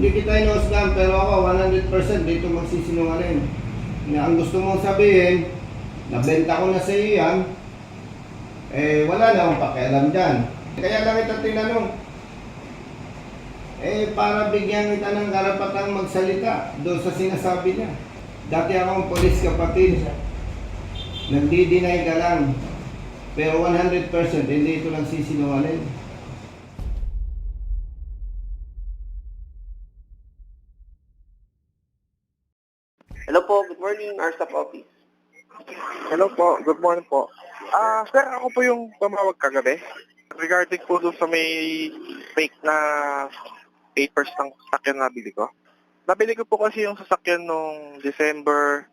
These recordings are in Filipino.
Hindi kita inuusgan, pero ako 100% dito magsisinungaling. Na ang gusto mong sabihin, nabenta ko na sa iyo yan, eh wala na akong pakialam dyan. Kaya lang kita tinanong, eh para bigyan kita ng karapatang magsalita doon sa sinasabi niya. Dati akong polis kapatid. Nagdi-deny ka lang. Pero 100% hindi ito lang sisinungaling. Morning, our staff office. Hello po, good morning po. Ah, sir, ako po yung tumawag kagabi. Regarding po doon sa may fake na papers ng sasakyan na nabili ko. Nabili ko po kasi yung sasakyan nung December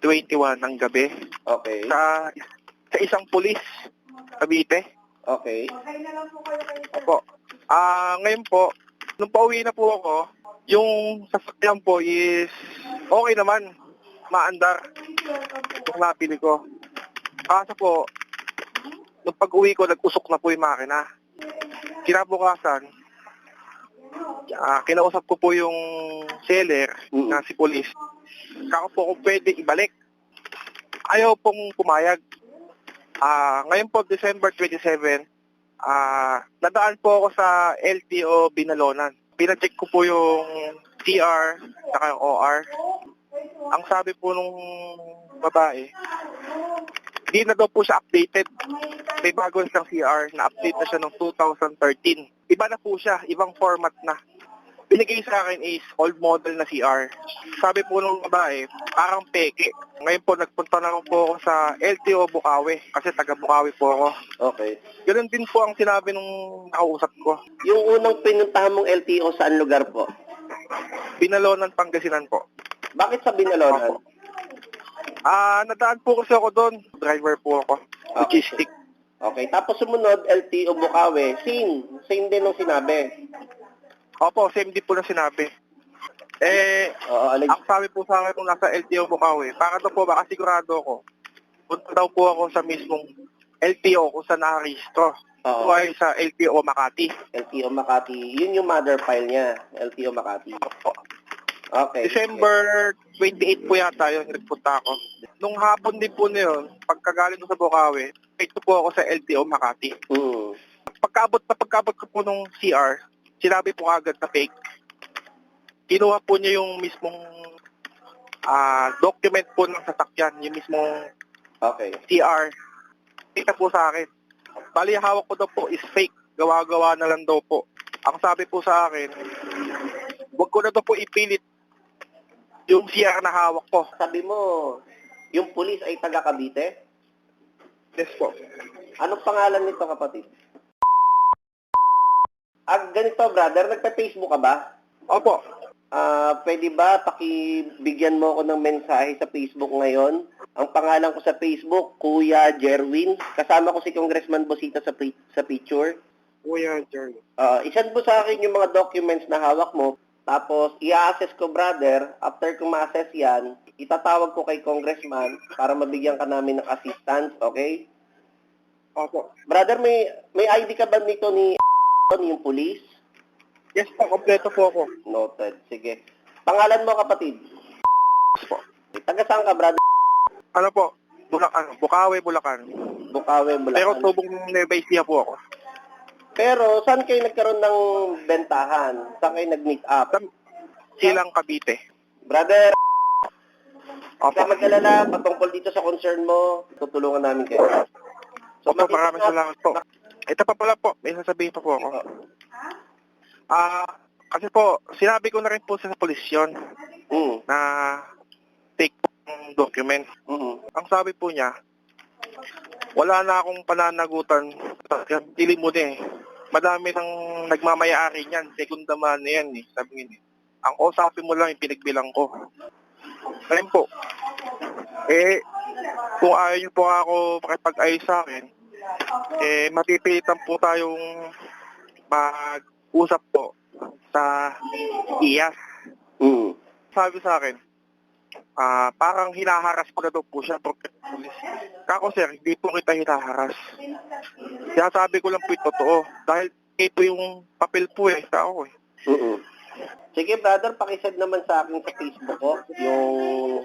21 ng gabi Okay, sa, sa isang pulis, Cavite. okay. Opo. Ah, ngayon po, nung pauwi na po ako, yung sasakyan po is okay naman, maandar yung nabili ko. Kaso po, nung pag-uwi ko, nag-usok na po yung makina. Kinabukasan, ah, kinausap ko po yung seller Mm. na si police. Kako po kung pwede ibalik. Ayaw pong pumayag. Ah, ngayon po, December 27, ah, nadaan po ako sa LTO Binalonan. Pinacheck ko po yung CR saka yung OR. Ang sabi po nung babae, hindi na daw po siya updated. May bago siyang CR na update na siya noong 2013. Iba na po siya, ibang format na. Binigay sa akin is old model na CR. Sabi po nung babae, parang peke. Ngayon po, nagpunta na po ako sa LTO Bukawi kasi taga Bukawi po ako. Okay. Ganun din po ang sinabi nung nakausap ko. Yung unang pinuntahan mong LTO saan lugar po? Binalonan, Pangasinan po. Bakit sa Binalonan? Ah, nadaan po kasi ako doon. Driver po ako. Logistic. Okay, tapos sumunod, LTO Bukawi. Same. Same din nung sinabi. Opo, same din po na sinabi. Eh, Oo, alig. ang sabi po sa akin kung nasa LTO Bukawi, para daw po baka sigurado ako, punta daw po ako sa mismong LTO kung saan nakarehistro. Oo. O ay sa LTO Makati. LTO Makati. Yun yung mother file niya. LTO Makati. Opo. Okay. December 28 po yata yun, nagpunta ako. Nung hapon din po na yun, pagkagaling ko sa Bukawi, ito po ako sa LTO Makati. Hmm. Pagkaabot na pagkaabot ko po nung CR, sinabi po agad na fake. Kinuha po niya yung mismong ah, document po ng sasakyan, yung mismong Okay. CR. Kita po sa akin. Bali, hawak ko daw po is fake. Gawa-gawa na lang daw po. Ang sabi po sa akin, wag ko na daw po ipilit yung CR na hawak ko. Sabi mo, yung pulis ay taga Cavite? Yes po. Anong pangalan nito, kapatid? Ah, ganito, brother. Nagpa-Facebook ka ba? Opo. Ah, pwede ba pakibigyan mo ako ng mensahe sa Facebook ngayon? Ang pangalan ko sa Facebook, Kuya Jerwin. Kasama ko si Congressman Bosita sa, sa picture. Kuya Jerry. Ah, isend mo sa akin yung mga documents na hawak mo. Tapos, i-assess ko, brother. After ko ma-assess yan, itatawag ko kay Congressman para mabigyan ka namin ng assistance, okay? Opo. Brother, may may ID ka ba nito ni yung police? Yes po, kompleto po ako. Noted. Sige. Pangalan mo, kapatid? Po. Taga saan ka, brother? Ano po? Bulacan. Bukawi, Bulacan. Bukawi, Pero Bulacan. tubong Nueva Ecija po ako. Pero, saan kayo nagkaroon ng bentahan? Saan kayo nag-meet up? Silang Cavite. Brother, Opo. Huwag ka mag-alala patungkol dito sa concern mo. Tutulungan namin kayo. Opo, makikita- maraming salamat po. Ito pa pala po, may sasabihin pa po ako. Ah, kasi po, sinabi ko na rin po sa polis yun Mm. na fake po yung document. Mm. Ang sabi po niya, wala na akong pananagutan. Dili mo na eh. Madami nang nagmamayari niyan. Segunda man na yan eh. Sabi niya eh. Ang usapin mo lang yung pinagbilang ko. Ngayon po, eh, kung ayaw niyo po ako pakipag-ayos sa akin, eh, mapipilitan po tayong mag-usap po sa IAS. Mm. Sabi sa akin, ah, parang hinaharas ko na daw po siya porque police. Kako sir, hindi po kita hinaharas. Kaya sabi ko lang po yung totoo. Dahil ito yung papel po eh, sa ako eh. Mm. Sige, brother, pakisend naman sa akin sa Facebook ko yung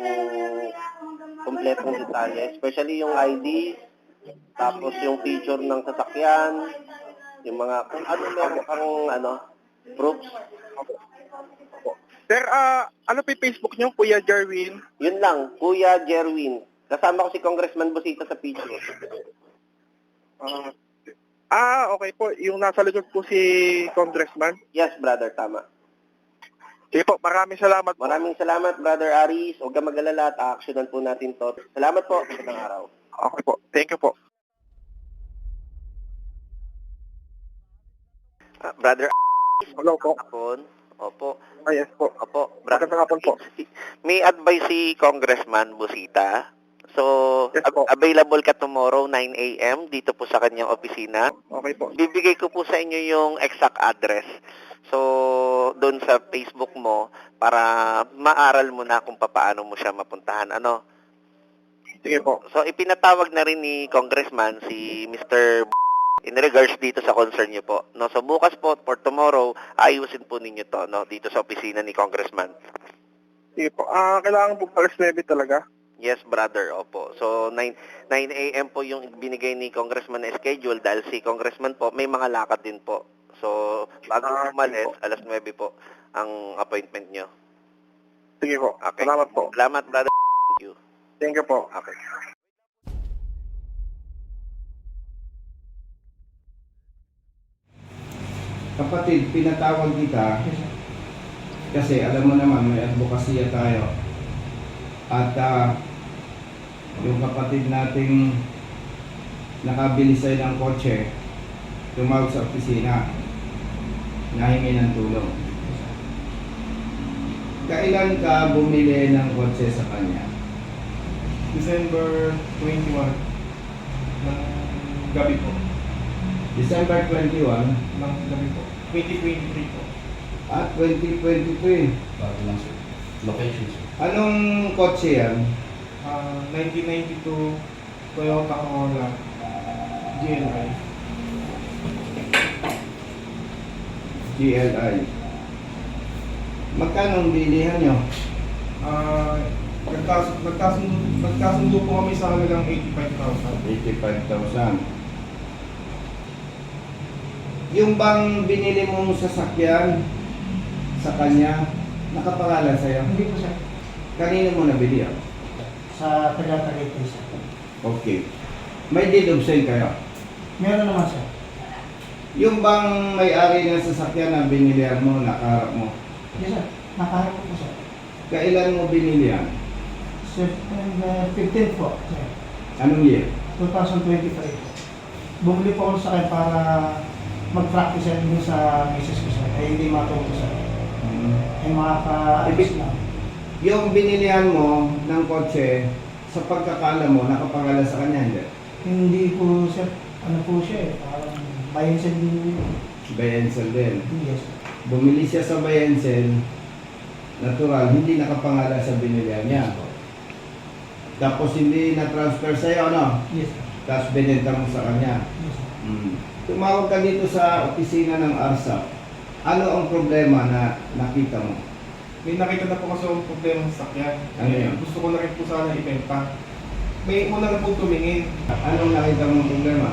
kompletong detalye. Especially yung ID, tapos yung picture ng sasakyan, yung mga, kung ano meron kang, ano, proofs. Sir, ah, ano pa yung Facebook niyo, Kuya Jarwin? Yun lang, Kuya Jerwin. Kasama ko si Congressman Busita sa picture. Ah, ah, okay po. Yung nasa likod po si Congressman. Yes, brother, tama. Sige po, maraming salamat po. Maraming salamat, brother Aris. Huwag kang mag-alala at actionan po natin to. Salamat po. Magandang araw. Okay po. Thank you po. Ah, brother Hello po. Hapon. Opo. Ah, yes po. Opo. Bra- Magandang hapon po. May advice si Congressman Busita. So, Yes ab- po. available ka tomorrow 9 a.m. dito po sa kanyang opisina. Okay po. Bibigay ko po sa inyo yung exact address. So, doon sa Facebook mo para maaral mo na kung paano mo siya mapuntahan. Ano? Sige po. So, ipinatawag na rin ni Congressman si Mr. in regards dito sa concern niyo po. No, so bukas po for tomorrow, ayusin po ninyo to no dito sa opisina ni Congressman. Sige po. Ah, kailangan po alas 9 talaga. Yes, brother. Opo. So 9 9 AM po yung binigay ni Congressman na schedule dahil si Congressman po may mga lakad din po. So bago Ah, umalis, po. alas 9 po ang appointment nyo. Sige po. Okay. Salamat po. Salamat, brother. Thank you. Thank you po. Okay. Kapatid, pinatawag kita kasi alam mo naman may advokasya tayo. At ah, yung kapatid nating nakabili sa'yo ng kotse, tumawag sa opisina, nahingi ng tulong. Kailan ka bumili ng kotse sa kanya? December 21 ng gabi po. December 21 Ng gabi po. 2023 po. at 2023. Bago lang sir. Location sir. Anong kotse yan? Ah, 1992 Toyota Corolla GLI. GLI. Magkano ang bilihan nyo? Ah, nagkas nagkasundo, nagkasundo po kami sa halagang 85,000. 85,000. Yung bang binili mong sasakyan sa kanya, nakapangalan sa'yo? Hindi po sir. Kanino mo nabili yan? Sa taga-Tagaytay sir. Okay. May deed of sale kayo? Meron naman sir. Yung bang may-ari ng sasakyan na binilihan mo, nakaharap mo, Yes sir. Nakaharap ko po sir. kailan mo binili yan? September 15 po sir. Anong year? 2023 po. Bumili po ako sa kanya para mag-practice sir dun sa misis ko sir. Eh hindi matuto sir. Eh makaka-ayos Ibig- lang. Yung binilihan mo ng kotse, sa pagkakala mo, nakapangalan sa kanya, hindi? Hindi po sir. Ano po siya eh. Parang bayan din. Bayensel din. Yes sir. Bumili siya sa Bayensel, natural, hindi nakapangalan sa binilihan niya. Tapos hindi na-transfer sa'yo, ano? Yes sir. Tapos binenta mo sa kanya. Yes sir. Mm. Tumawag ka dito sa opisina ng ARSA. Ano ang problema na nakita mo? May nakita na po kasi akong problema sa sakyan. Ano yun? Gusto ko na rin po sana ibenta. May una na po tumingin. Anong nakita mong problema?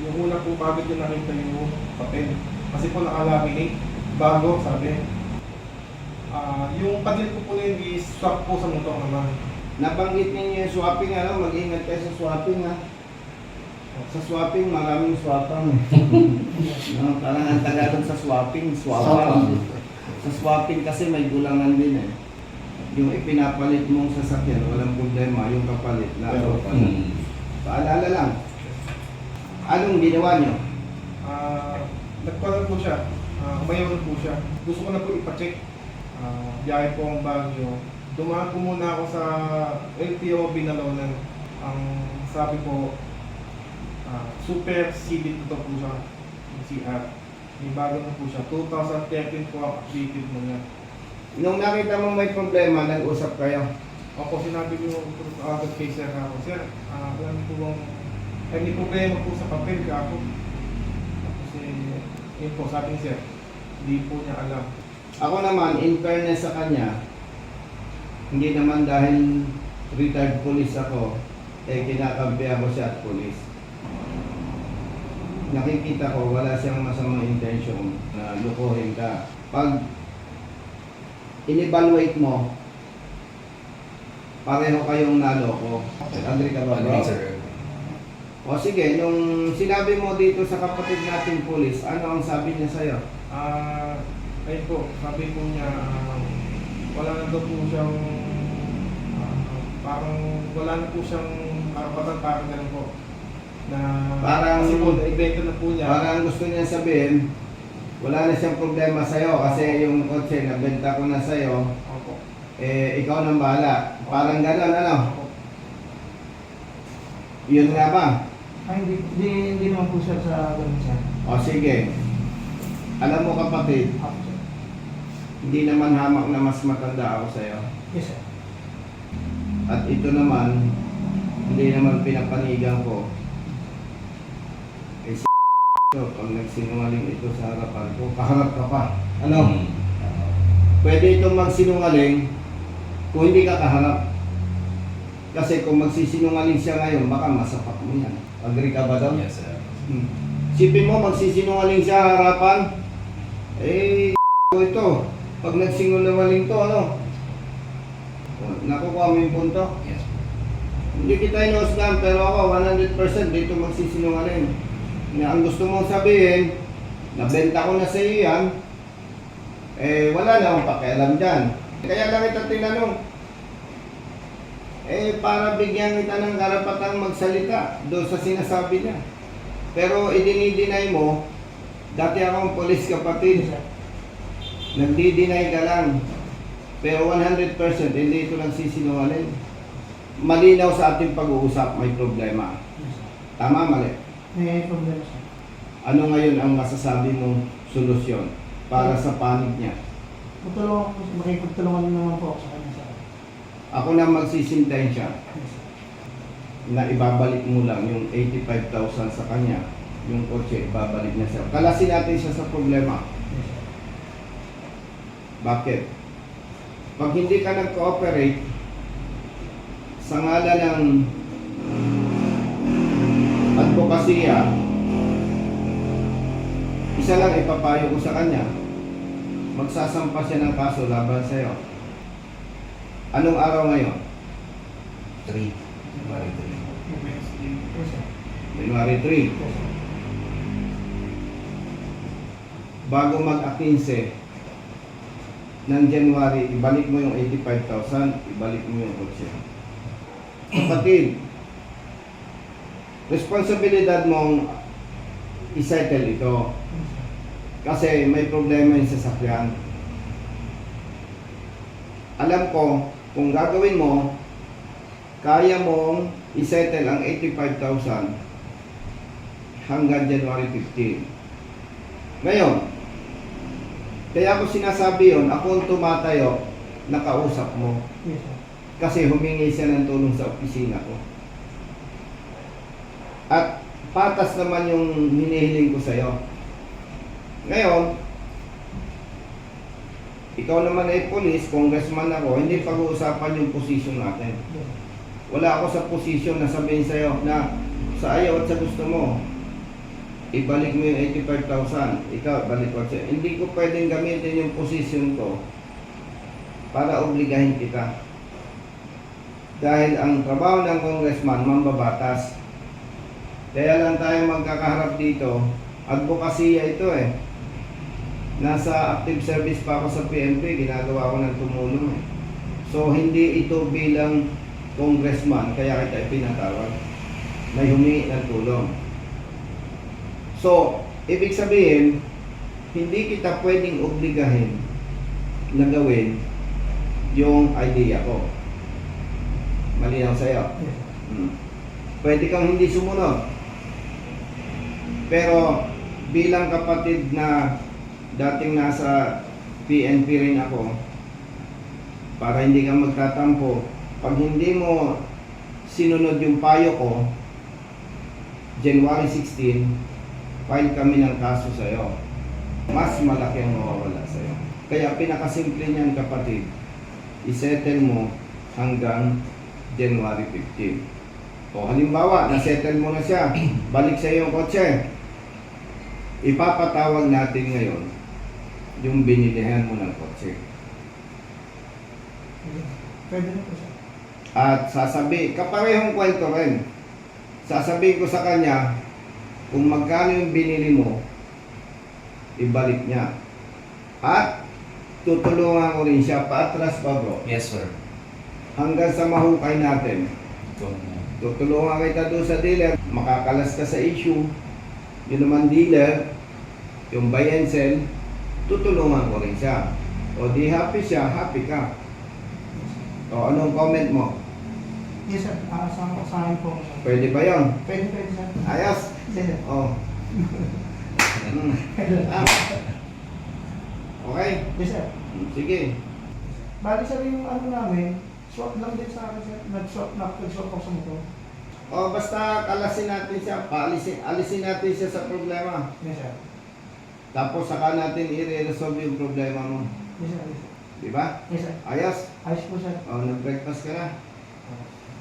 Yung una po bago yung nakita yung papel. Kasi po nakalaminate. Bago, sabi. Ah, yung padil ko po na yun swap po sa motor naman. Nabanggit ninyo yung swapping, ano? Mag-ingat kayo sa swapping, ha? Sa swapping, maraming swapang. no, parang ang Tagalog sa swapping, swapang. Sa swapping kasi may gulangan din eh. Yung ipinapalit mong sasakyan, walang problema. Yung kapalit, na Pero, Hmm. Paalala lang. Anong ginawa nyo? Ah, nagpalan po siya. Ah, umayaw po siya. Gusto ko na po ipacheck. Ah, biyahe po ang Baguio. Dumaan po muna ako sa LTO Binalonan. Ang sabi ko, ah, super seeded daw po siya. Yung CR. May bago na po siya. 2013 po ang updated mo niya. Nung nakita mo may problema, nag-usap kayo. Ako sinabi ko agad kay Sir ako, Sir, ah, alam po bang ay may problema po sa papel ka ako. Tapos eh, yun po, sabi ni Sir, hindi po niya alam. Ako naman, in fairness sa kanya, hindi naman dahil retired police ako, eh kinakampihan ko siya at police. Nakikita ko, wala siyang masamang intention na lukuhin ka. Pag in-evaluate mo, pareho kayong naloko. Agree ka ba, bro? O sige, nung sinabi mo dito sa kapatid nating police, ano ang sabi niya sa'yo? Ah, ayun po, sabi po niya, ah, wala na daw po siyang, ah, parang wala na po siyang karapatan parang ganun po. Na, Parang- kasi po, na-ibenta na po niya. Parang gusto niya sabihin, wala na siyang problema sa'yo kasi yung kotse nabenta ko na sa'yo, Opo. eh ikaw nang bahala. Parang gano'n, ano? Opo. Yun nga ba? Ay, hindi, hindi, hindi naman po sir sa ganun sir. O sige. Alam mo kapatid, sir. hindi naman hamak na mas matanda ako sa'yo. Yes sir. At ito naman, hindi naman pinapanigan ko. Pag nagsinungaling ito sa harapan ko, kaharap ka pa. Ano? Mm. Pwede itong magsinungaling kung hindi ka kaharap. Kasi kung magsisinungaling siya ngayon, baka masapak mo yan. Agree ka ba doon? Yes, sir. Hmm. Sipin mo, magsisinungaling siya harapan. Eh, ito. Pag nagsinungaling to, ano? Nakukuha mo yung punto? Yes, sir. Hindi kita inuusgan, pero ako 100% dito magsisinungaling. Na ang gusto mong sabihin, nabenta ko na sa iyo yan, eh wala na akong pakialam dyan. Kaya lang kita tinanong, eh para bigyan kita ng karapatang magsalita doon sa sinasabi niya. Pero idinideny mo, dati akong police Yes kapatid, nagdi-deny ka lang. Pero 100% hindi ito nagsisinungaling. Malinaw sa ating pag-uusap, may problema. Tama, mali. May problema sir. Ano ngayon ang masasabi mong solusyon para sa panig niya? Tutulungan po, makikipagtulungan naman po ako sa kanya sir. Ako na magsisintensya na ibabalik mo lang yung 85,000 sa kanya, yung kotse, ibabalik niya sa Kalasin natin siya sa problema. Bakit? Pag hindi ka nag-cooperate, sa ngala ng advokasya, isa lang ipapayo ko sa kanya, magsasampa siya ng kaso laban sa'yo. Anong araw ngayon? Three. January three. Yes sir. January 3. Yes sir. Bago mag-15 ng January, ibalik mo yung 85,000, ibalik mo yung kotse. Kapatid, responsibilidad mong isettle ito. Kasi may problema yung sasakyan. Alam ko, kung gagawin mo, kaya mong isettle ang 85,000 hanggang January 15. Ngayon, kaya ko sinasabi yon, ako ang tumatayo, nakausap mo. Kasi humingi siya ng tulong sa opisina ko. At patas naman yung hinihiling ko sa'yo. Ngayon, ikaw naman ay police, congressman ako, hindi pag-uusapan yung position natin. Wala ako sa position na sabihin sa'yo na sa ayaw at sa gusto mo, ibalik mo yung 85,000, ikaw, balik ko sa'yo. Hindi ko pwedeng gamitin yung position ko para obligahin kita. Dahil ang trabaho ng congressman, mambabatas. Kaya lang tayo magkakaharap dito, advokasya ito eh. Nasa active service pa ako sa PNP, ginagawa ko ng tumulong eh. So hindi ito bilang congressman, kaya kita ipinatawag. May humingi ng tulong. So, ibig sabihin, hindi kita pwedeng obligahin na gawin yung idea ko. Malinaw sa'yo. Hmm. Pwede kang hindi sumunod. Pero bilang kapatid na dating nasa PNP rin ako, para hindi ka magtatampo, pag hindi mo sinunod yung payo ko, January 16, file kami ng kaso sa'yo. Mas malaki ang mawawala sa'yo. Kaya pinakasimple niyan kapatid, isettle mo hanggang January 15. O halimbawa, nasettle mo na siya, balik sa yung kotse. Ipapatawag natin ngayon yung binilihan mo ng kotse. Pwede na po sir. At sasabi, kaparehong kwento rin. Sasabihin ko sa kanya, kung magkano yung binili mo, ibalik niya. At tutulungan ko rin siya paatras pa bro. Yes, sir. Hanggang sa mahukay natin. Tutulungan kita doon sa dealer. Makakalas ka sa issue. Yun naman dealer, yung buy and sell, tutulungan ko rin siya. O di happy siya, happy ka. O anong comment mo? Yes sir, ah, sa, akin po sir. Pwede ba yon? Pwede, pwede sir. Ayos. Yes sir. Oh. Mm. Ah. Okay. Yes sir. Sige. Bali sir yung ano namin, swap lang din sa akin sir. Nag-swap na, nag-swap ako sa motor. O basta kalasin natin siya, paalisin, alisin natin siya sa problema. Yes sir. Tapos saka natin i-resolve yung problema mo. Yes sir. Yes sir. Di ba? Yes sir. Ayos. Ayos po sir. O, nag-breakfast ka na.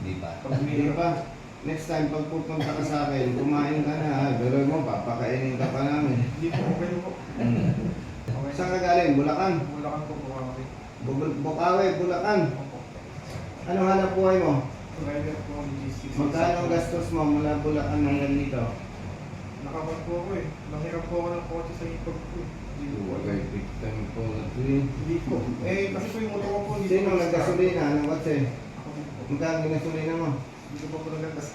Di ba? Hindi pa. Next time, pag pupunta ka sa akin, kumain ka na. ha? Pero mo, papakainin ka pa namin. Hindi po, okay po. Mm. Okay. Saan ka galing? Bulacan? Bulacan po po ako. Bu- Bukawi, Bulacan. Ano hanap buhay mo? Driver po ng G6. Magkano ang gastos mo mula Bulacan hanggang dito? Nakapan po ako eh. Nakirap po ako ng kotse sa ipag ko. eh. Hindi po. Wagay, big time po. Hindi. Hindi po. Eh, kasi po yung motor ko po. hindi Sino po naggasolina? Ano kotse? Ako din po. Magkano ginasolina mo? Hindi ko pa po nagagas.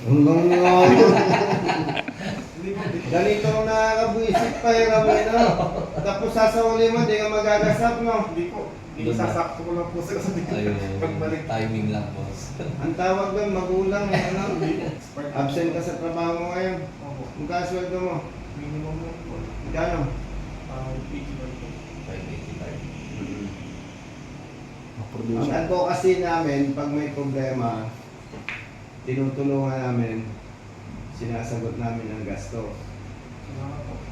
Hanggang nga. Hindi po. hindi. Ganito ang nakakabuisit pa hirap no? Tapos sasauli mo, di ka magagasap, no? Hindi po. Hindi sasakto ko lang po sa Ayun. Pagbalik. Timing lang, boss. Ang tawag doon, magulang eh, ano? Absent ka sa trabaho mo ngayon. Opo. Magkano sweldo mo? Minimum lang po. Magkano? Ah, 80 ba po. 585. Ang advocacy namin, pag may problema, tinutulungan namin, sinasagot namin ang gasto. Salamat po.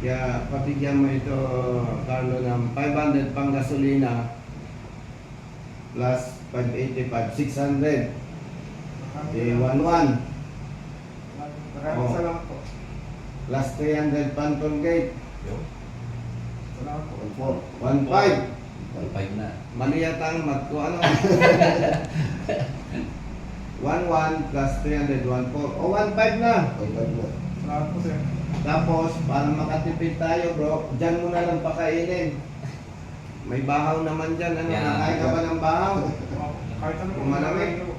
Kaya pabigyan mo ito, Carlo, ng 500 pang gasolina plus 585, 600. Eh, 11 Maraming Oh. salamat po. plus 300 pantol gate, Yo. Salamat po. 15. 1.5 na. Mali yata ang mat ko, ano? 11 plus 300, 14. O, 15 na. Salamat po sir. Tapos, para makatipid tayo, bro, dyan mo na lang pakainin. May bahaw naman dyan. Ano, Yan. nakain ka ba ng bahaw? Kahit ano po. Kung malamig. ano.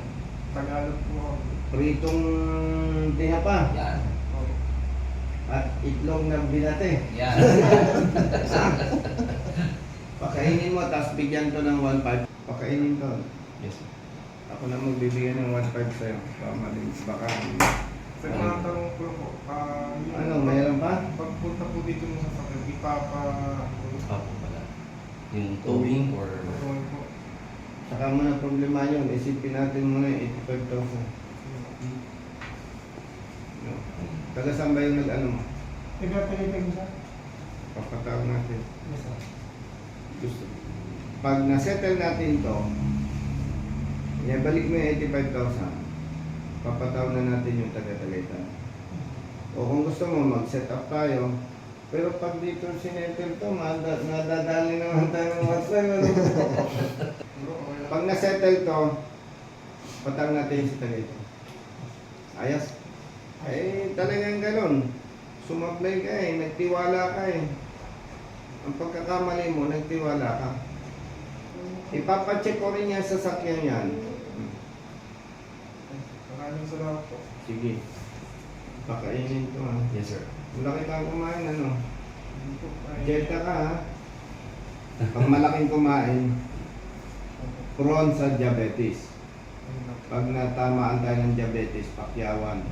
Tagalog po. Pritong tinapa Yan. Opo. at itlog na binate. Yan. Pakainin mo, tapos bigyan to ng 1.5. Pakainin to. yes. Ako na magbibigyan ng 1.5 sa'yo. Baka Baka... Sir, mga tanong ko lang po. Yung- Ano, mayroon pa? Pagpunta po dito mo sa sakit, ipapa... Ako pala. Yung towing or... Tawag po. Saka mo na problema yun. Isipin natin muna yung 85,000. No. Taga saan ba yung nag-ano mo? Nagpapalipay mo sir? Papatawag natin. Yes sir. Gusto. Pag na-settle natin to, ibalik mo yung 85,000, papatawag na natin yung taga-tagaytan. O kung gusto mo, mag-set up tayo. Pero pag dito sinettle to, nadadali naman tayo ng masay. Ano? Pag na-settle to, patawag natin yung si tagaytan. Ayos. Eh, talagang ganun. Sumablay ka eh, nagtiwala ka eh. Ang pagkakamali mo, nagtiwala ka. Ipapacheck ko rin yan sa sakyan yan. Maraming salamat po. Sige. Pakainin to ha. Yes, sir. Malaki kang kumain ano. Jeta ka ha. Pag malaking kumain, prone sa diabetes. Pag natamaan tayo ng diabetes, pakyawan.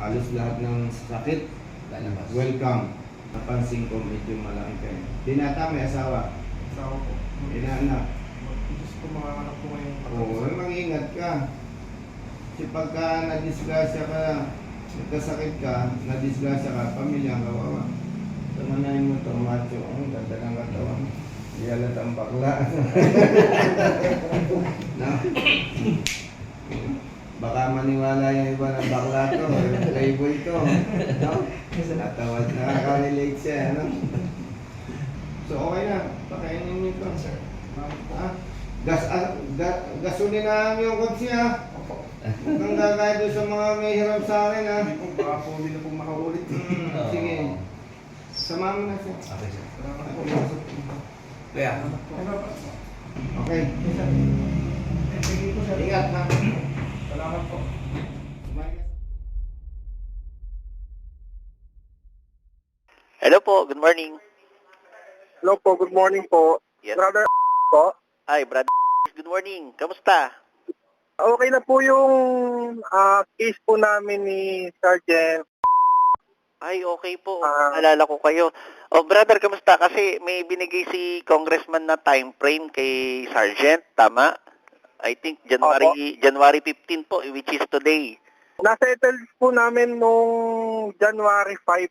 Halos lahat ng sakit, Lalabas. welcome. Napansin ko medyo malaki kayo. Binata may asawa. Asawa po. Inaanak. Diyos ko, mga anak po ngayon. Oo, eh, mag-ingat ka. Kasi pagka nadisgrasya ka, nagkasakit ka, nadisgrasya ka, pamilya ang kawawa. Tumanayin mo ito, macho. Ang ganda ng katawan. Yan ang bakla. no? Baka maniwala yung iba ng bakla to, playboy to. No? Natawad, nakaka-relate siya, ano? So okay na, pakainin niyo ito. Ha? Gas, ah, ga, gasunin na yung kotse ha. Huwag kang gagaya doon sa mga may hirap sa akin ha. Hindi po, baka po hindi na po makaulit. Hmm, sige. Sama mo na siya. Okay, sir. Kaya, Okay. Ingat ha. Salamat po. Hello po, good morning. Hello po, good morning po. Yes. Brother po. Hi, brother. Good morning. Kamusta? Okay na po yung ah, case po namin ni Sergeant. Ay, okay po. Ah. Alala ko kayo. Oh, brother, kamusta? Kasi may binigay si congressman na time frame kay Sergeant, tama? I think January January 15 po, which is today. Nasettle po namin nung January 5.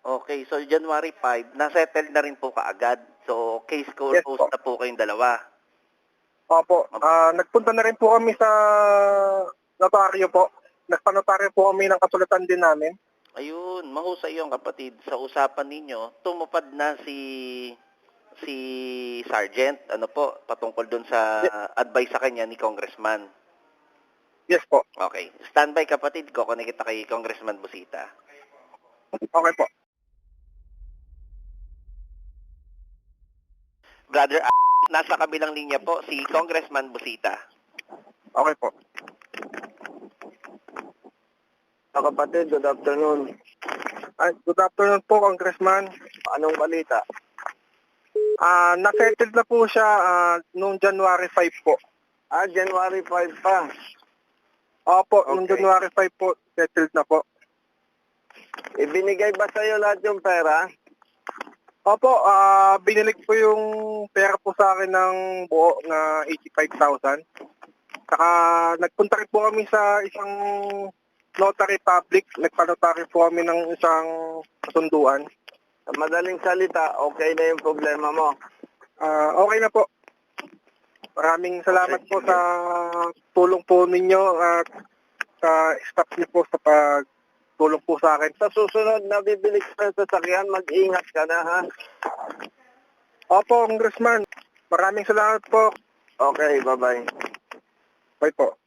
Okay, so January 5, nasettle na rin po kaagad. So, case Yes closed po. na po kayong dalawa. Opo. Ah, nagpunta na rin po kami sa notaryo po. Nagpanotaryo po kami ng kasulatan din namin. Ayun, mahusay yung kapatid. Sa usapan ninyo, tumupad na si si Sergeant, ano po, patungkol dun sa advice sa kanya ni Congressman. Yes po. Okay. Standby kapatid, kukunin kita kay Congressman Busita. Okay po. Brother, nasa kabilang linya po si Congressman Busita. Okay po. Ah, kapatid, good afternoon. Ay, good afternoon po, Congressman. Anong balita? Ah, nasettled na po siya ah, nung January 5 po. Ah, January 5 pa. Opo, nung Okay. January 5 po, settled na po. Ibinigay ba sa'yo lahat yung pera? Opo, ah binilig po yung pera po sa akin ng buo na 85,000. Saka nagpunta rin po kami sa isang notary public. Nagpanotary po kami ng isang kasunduan. Sa madaling salita, okay na yung problema mo. Ah, okay na po. Maraming salamat po sa tulong po ninyo at sa staff niyo po sa pagtulong po sa akin. Sa susunod na bibili ka ng sasakyan, mag-ingat ka na ha. Opo, Congressman. Maraming salamat po. Okay, bye-bye. Bye po.